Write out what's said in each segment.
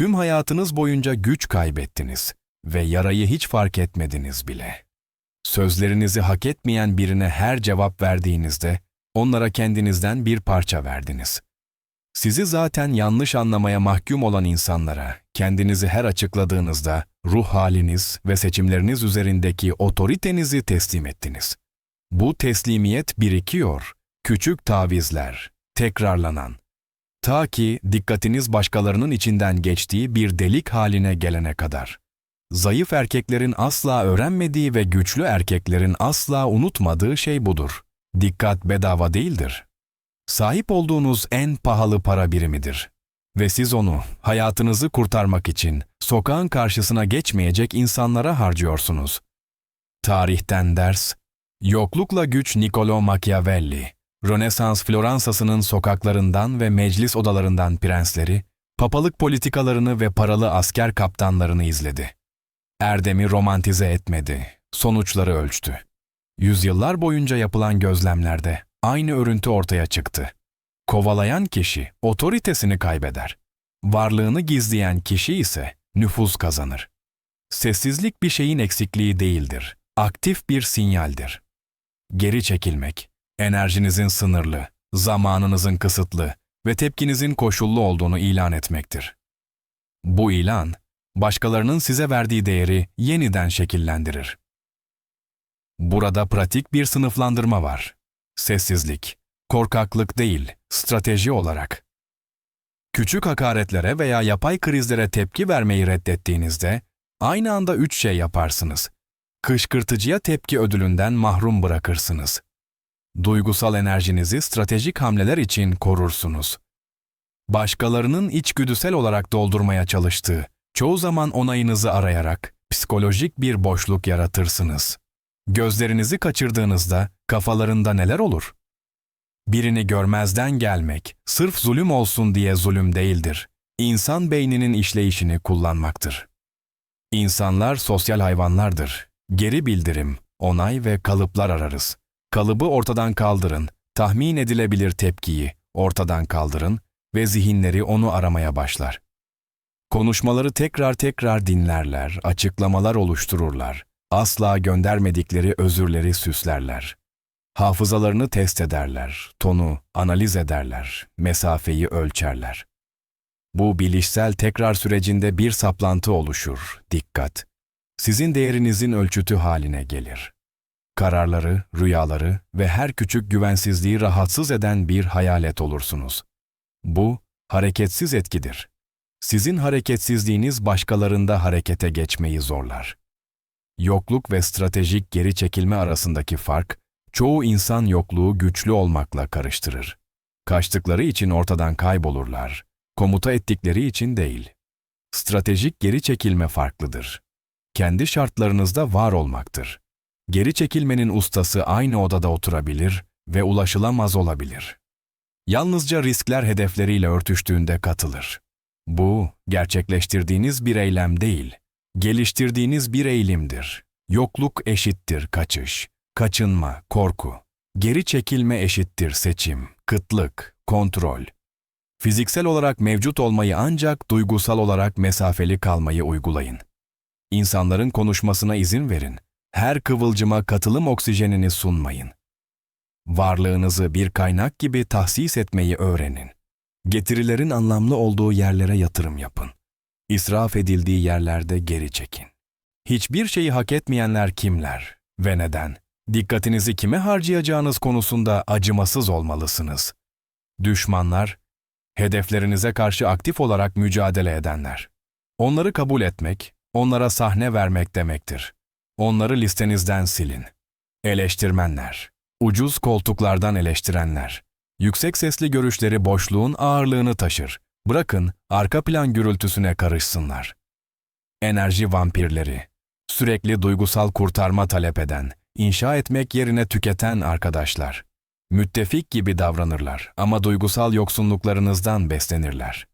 Tüm hayatınız boyunca güç kaybettiniz ve yarayı hiç fark etmediniz bile. Sözlerinizi hak etmeyen birine her cevap verdiğinizde onlara kendinizden bir parça verdiniz. Sizi zaten yanlış anlamaya mahkum olan insanlara kendinizi her açıkladığınızda ruh haliniz ve seçimleriniz üzerindeki otoritenizi teslim ettiniz. Bu teslimiyet birikiyor, küçük tavizler, tekrarlanan. Ta ki dikkatiniz başkalarının içinden geçtiği bir delik haline gelene kadar. Zayıf erkeklerin asla öğrenmediği ve güçlü erkeklerin asla unutmadığı şey budur. Dikkat bedava değildir. Sahip olduğunuz en pahalı para birimidir. Ve siz onu hayatınızı kurtarmak için sokağın karşısına geçmeyecek insanlara harcıyorsunuz. Tarihten ders, yoklukla güç Niccolo Machiavelli, Rönesans Floransa'sının sokaklarından ve meclis odalarından prensleri, papalık politikalarını ve paralı asker kaptanlarını izledi. Erdemi romantize etmedi, sonuçları ölçtü. Yüzyıllar boyunca yapılan gözlemlerde aynı örüntü ortaya çıktı. Kovalayan kişi otoritesini kaybeder. Varlığını gizleyen kişi ise nüfuz kazanır. Sessizlik bir şeyin eksikliği değildir, aktif bir sinyaldir. Geri çekilmek, enerjinizin sınırlı, zamanınızın kısıtlı ve tepkinizin koşullu olduğunu ilan etmektir. Bu ilan, başkalarının size verdiği değeri yeniden şekillendirir. Burada pratik bir sınıflandırma var. Sessizlik, korkaklık değil, strateji olarak. Küçük hakaretlere veya yapay krizlere tepki vermeyi reddettiğinizde aynı anda üç şey yaparsınız. Kışkırtıcıya tepki ödülünden mahrum bırakırsınız. Duygusal enerjinizi stratejik hamleler için korursunuz. Başkalarının içgüdüsel olarak doldurmaya çalıştığı, çoğu zaman onayınızı arayarak psikolojik bir boşluk yaratırsınız. Gözlerinizi kaçırdığınızda kafalarında neler olur? Birini görmezden gelmek, sırf zulüm olsun diye zulüm değildir. İnsan beyninin işleyişini kullanmaktır. İnsanlar sosyal hayvanlardır. Geri bildirim, onay ve kalıplar ararız. Kalıbı ortadan kaldırın, tahmin edilebilir tepkiyi ortadan kaldırın ve zihinleri onu aramaya başlar. Konuşmaları tekrar tekrar dinlerler, açıklamalar oluştururlar. Asla göndermedikleri özürleri süslerler. Hafızalarını test ederler, tonu analiz ederler, mesafeyi ölçerler. Bu bilişsel tekrar sürecinde bir saplantı oluşur, dikkat. Sizin değerinizin ölçütü haline gelir. Kararları, rüyaları ve her küçük güvensizliği rahatsız eden bir hayalet olursunuz. Bu, hareketsiz etkidir. Sizin hareketsizliğiniz başkalarında harekete geçmeyi zorlar. Yokluk ve stratejik geri çekilme arasındaki fark, çoğu insan yokluğu güçlü olmakla karıştırır. Kaçtıkları için ortadan kaybolurlar, komuta ettikleri için değil. Stratejik geri çekilme farklıdır. Kendi şartlarınızda var olmaktır. Geri çekilmenin ustası aynı odada oturabilir ve ulaşılamaz olabilir. Yalnızca riskler hedefleriyle örtüştüğünde katılır. Bu, gerçekleştirdiğiniz bir eylem değil, geliştirdiğiniz bir eğilimdir. Yokluk eşittir kaçış, kaçınma, korku. Geri çekilme eşittir seçim, kıtlık, kontrol. Fiziksel olarak mevcut olmayı ancak duygusal olarak mesafeli kalmayı uygulayın. İnsanların konuşmasına izin verin. Her kıvılcıma katılım oksijenini sunmayın. Varlığınızı bir kaynak gibi tahsis etmeyi öğrenin. Getirilerin anlamlı olduğu yerlere yatırım yapın. İsraf edildiği yerlerde geri çekin. Hiçbir şeyi hak etmeyenler kimler ve neden? Dikkatinizi kime harcayacağınız konusunda acımasız olmalısınız. Düşmanlar, hedeflerinize karşı aktif olarak mücadele edenler. Onları kabul etmek, onlara sahne vermek demektir. Onları listenizden silin. Eleştirmenler, ucuz koltuklardan eleştirenler, yüksek sesli görüşleri boşluğun ağırlığını taşır. Bırakın arka plan gürültüsüne karışsınlar. Enerji vampirleri, sürekli duygusal kurtarma talep eden, inşa etmek yerine tüketen arkadaşlar. Müttefik gibi davranırlar ama duygusal yoksunluklarınızdan beslenirler.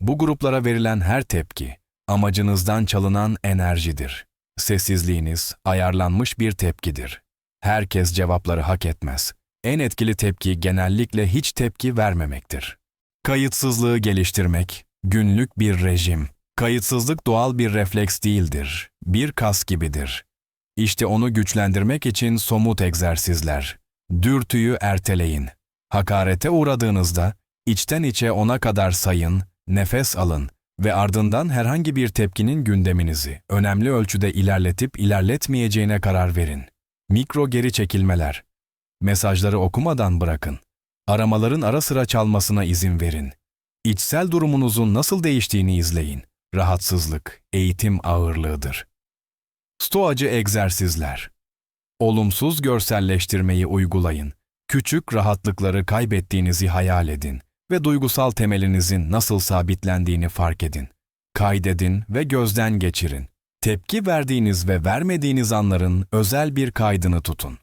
Bu gruplara verilen her tepki, amacınızdan çalınan enerjidir. Sessizliğiniz ayarlanmış bir tepkidir. Herkes cevapları hak etmez. En etkili tepki genellikle hiç tepki vermemektir. Kayıtsızlığı geliştirmek, günlük bir rejim, Kayıtsızlık doğal bir refleks değildir, bir kas gibidir. İşte onu güçlendirmek için somut egzersizler. Dürtüyü erteleyin. Hakarete uğradığınızda içten içe ona kadar sayın, nefes alın ve ardından herhangi bir tepkinin gündeminizi önemli ölçüde ilerletip ilerletmeyeceğine karar verin. Mikro geri çekilmeler. Mesajları okumadan bırakın. Aramaların ara sıra çalmasına izin verin. İçsel durumunuzun nasıl değiştiğini izleyin. Rahatsızlık, eğitim ağırlığıdır. Stoacı egzersizler. Olumsuz görselleştirmeyi uygulayın. Küçük rahatlıkları kaybettiğinizi hayal edin ve duygusal temelinizin nasıl sabitlendiğini fark edin. Kaydedin ve gözden geçirin. Tepki verdiğiniz ve vermediğiniz anların özel bir kaydını tutun.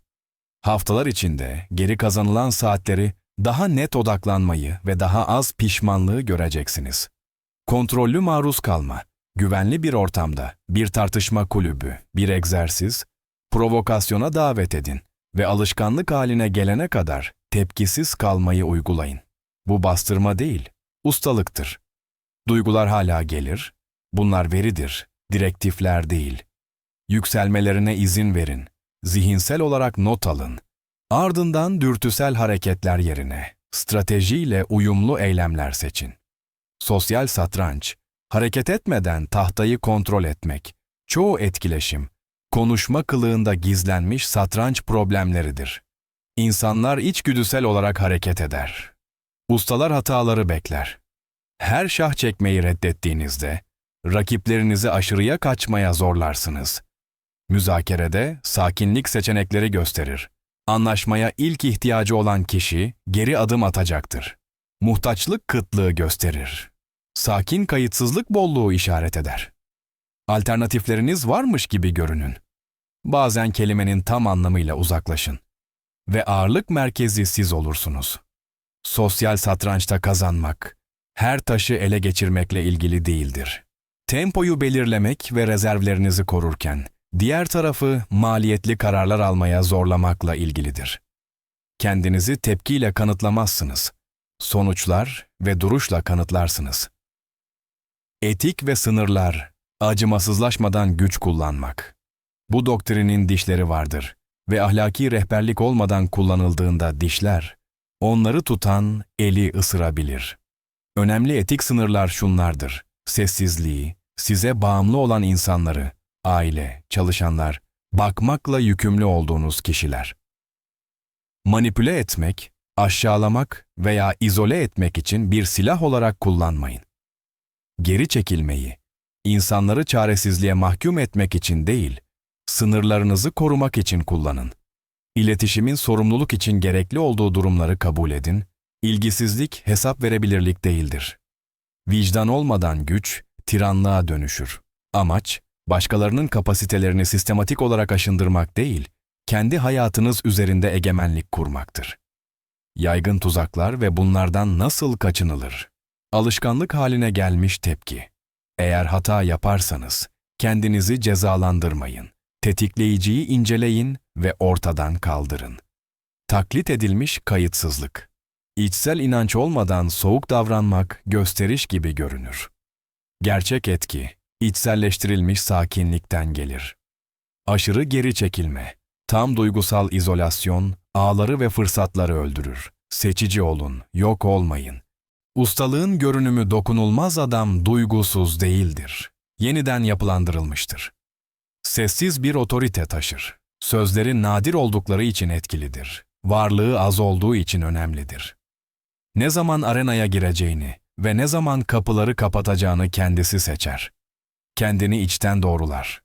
Haftalar içinde geri kazanılan saatleri daha net odaklanmayı ve daha az pişmanlığı göreceksiniz. Kontrollü maruz kalma, güvenli bir ortamda, bir tartışma kulübü, bir egzersiz, provokasyona davet edin ve alışkanlık haline gelene kadar tepkisiz kalmayı uygulayın. Bu bastırma değil, ustalıktır. Duygular hala gelir, bunlar veridir, direktifler değil. Yükselmelerine izin verin, zihinsel olarak not alın. Ardından dürtüsel hareketler yerine stratejiyle uyumlu eylemler seçin. Sosyal satranç, hareket etmeden tahtayı kontrol etmek, çoğu etkileşim, konuşma kılığında gizlenmiş satranç problemleridir. İnsanlar içgüdüsel olarak hareket eder. Ustalar hataları bekler. Her şah çekmeyi reddettiğinizde, rakiplerinizi aşırıya kaçmaya zorlarsınız. Müzakerede sakinlik seçenekleri gösterir. Anlaşmaya ilk ihtiyacı olan kişi geri adım atacaktır. Muhtaçlık kıtlığı gösterir. Sakin kayıtsızlık bolluğu işaret eder. Alternatifleriniz varmış gibi görünün. Bazen kelimenin tam anlamıyla uzaklaşın. Ve ağırlık merkezi siz olursunuz. Sosyal satrançta kazanmak, her taşı ele geçirmekle ilgili değildir. Tempoyu belirlemek ve rezervlerinizi korurken, diğer tarafı maliyetli kararlar almaya zorlamakla ilgilidir. Kendinizi tepkiyle kanıtlamazsınız. Sonuçlar ve duruşla kanıtlarsınız. Etik ve sınırlar, acımasızlaşmadan güç kullanmak. Bu doktrinin dişleri vardır ve ahlaki rehberlik olmadan kullanıldığında dişler, onları tutan eli ısırabilir. Önemli etik sınırlar şunlardır. Sessizliği, size bağımlı olan insanları, aile, çalışanlar, bakmakla yükümlü olduğunuz kişiler. Manipüle etmek, aşağılamak veya izole etmek için bir silah olarak kullanmayın. Geri çekilmeyi, insanları çaresizliğe mahkum etmek için değil, sınırlarınızı korumak için kullanın. İletişimin sorumluluk için gerekli olduğu durumları kabul edin, ilgisizlik hesap verebilirlik değildir. Vicdan olmadan güç, tiranlığa dönüşür. Amaç, başkalarının kapasitelerini sistematik olarak aşındırmak değil, kendi hayatınız üzerinde egemenlik kurmaktır. Yaygın tuzaklar ve bunlardan nasıl kaçınılır? Alışkanlık haline gelmiş tepki. Eğer hata yaparsanız, kendinizi cezalandırmayın. Tetikleyiciyi inceleyin ve ortadan kaldırın. Taklit edilmiş kayıtsızlık. İçsel inanç olmadan soğuk davranmak gösteriş gibi görünür. Gerçek etki, içselleştirilmiş sakinlikten gelir. Aşırı geri çekilme, tam duygusal izolasyon, ağları ve fırsatları öldürür. Seçici olun, yok olmayın. Ustalığın görünümü dokunulmaz adam duygusuz değildir. Yeniden yapılandırılmıştır. Sessiz bir otorite taşır. Sözleri nadir oldukları için etkilidir. Varlığı az olduğu için önemlidir. Ne zaman arenaya gireceğini ve ne zaman kapıları kapatacağını kendisi seçer. Kendini içten doğrular.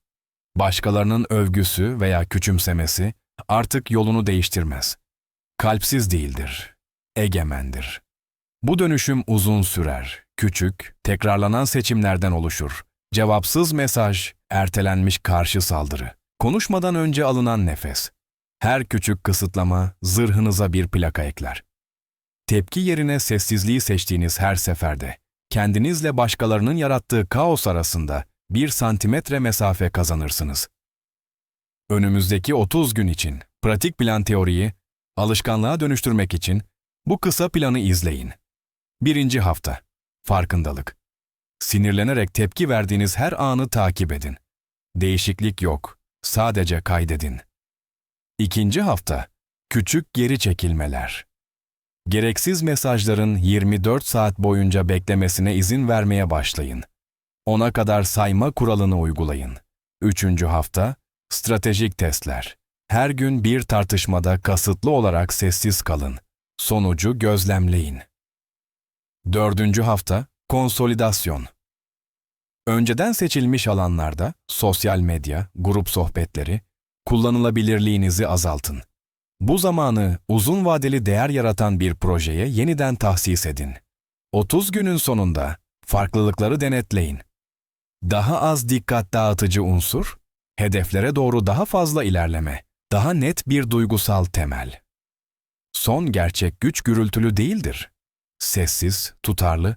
Başkalarının övgüsü veya küçümsemesi artık yolunu değiştirmez. Kalpsiz değildir, egemendir. Bu dönüşüm uzun sürer, küçük, tekrarlanan seçimlerden oluşur. Cevapsız mesaj, ertelenmiş karşı saldırı, konuşmadan önce alınan nefes. Her küçük kısıtlama zırhınıza bir plaka ekler. Tepki yerine sessizliği seçtiğiniz her seferde, kendinizle başkalarının yarattığı kaos arasında bir santimetre mesafe kazanırsınız. Önümüzdeki 30 gün için pratik plan teoriyi alışkanlığa dönüştürmek için bu kısa planı izleyin. Birinci hafta. Farkındalık. Sinirlenerek tepki verdiğiniz her anı takip edin. Değişiklik yok, sadece kaydedin. İkinci hafta, küçük geri çekilmeler. Gereksiz mesajların 24 saat boyunca beklemesine izin vermeye başlayın. Ona kadar sayma kuralını uygulayın. Üçüncü hafta, stratejik testler. Her gün bir tartışmada kasıtlı olarak sessiz kalın. Sonucu gözlemleyin. Dördüncü hafta, konsolidasyon. Önceden seçilmiş alanlarda, sosyal medya, grup sohbetleri, kullanılabilirliğinizi azaltın. Bu zamanı uzun vadeli değer yaratan bir projeye yeniden tahsis edin. 30 günün sonunda farklılıkları denetleyin. Daha az dikkat dağıtıcı unsur, hedeflere doğru daha fazla ilerleme, daha net bir duygusal temel. Son gerçek güç gürültülü değildir. Sessiz, tutarlı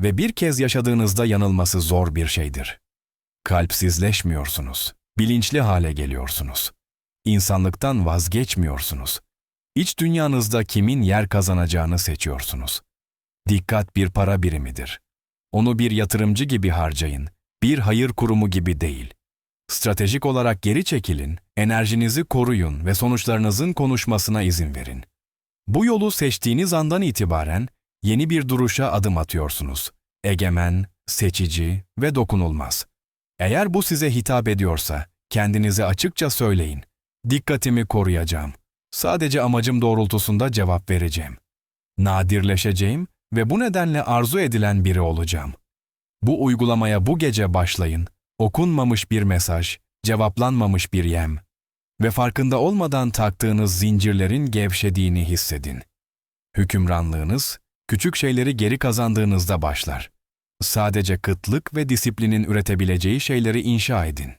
ve bir kez yaşadığınızda yanılması zor bir şeydir. Kalpsizleşmiyorsunuz, bilinçli hale geliyorsunuz. İnsanlıktan vazgeçmiyorsunuz. İç dünyanızda kimin yer kazanacağını seçiyorsunuz. Dikkat bir para birimidir. Onu bir yatırımcı gibi harcayın, bir hayır kurumu gibi değil. Stratejik olarak geri çekilin, enerjinizi koruyun ve sonuçlarınızın konuşmasına izin verin. Bu yolu seçtiğiniz andan itibaren yeni bir duruşa adım atıyorsunuz. Egemen, seçici ve dokunulmaz. Eğer bu size hitap ediyorsa kendinize açıkça söyleyin. Dikkatimi koruyacağım. Sadece amacım doğrultusunda cevap vereceğim. Nadirleşeceğim ve bu nedenle arzu edilen biri olacağım. Bu uygulamaya bu gece başlayın. Okunmamış bir mesaj, cevaplanmamış bir yem ve farkında olmadan taktığınız zincirlerin gevşediğini hissedin. Hükümranlığınız, küçük şeyleri geri kazandığınızda başlar. Sadece kıtlık ve disiplinin üretebileceği şeyleri inşa edin.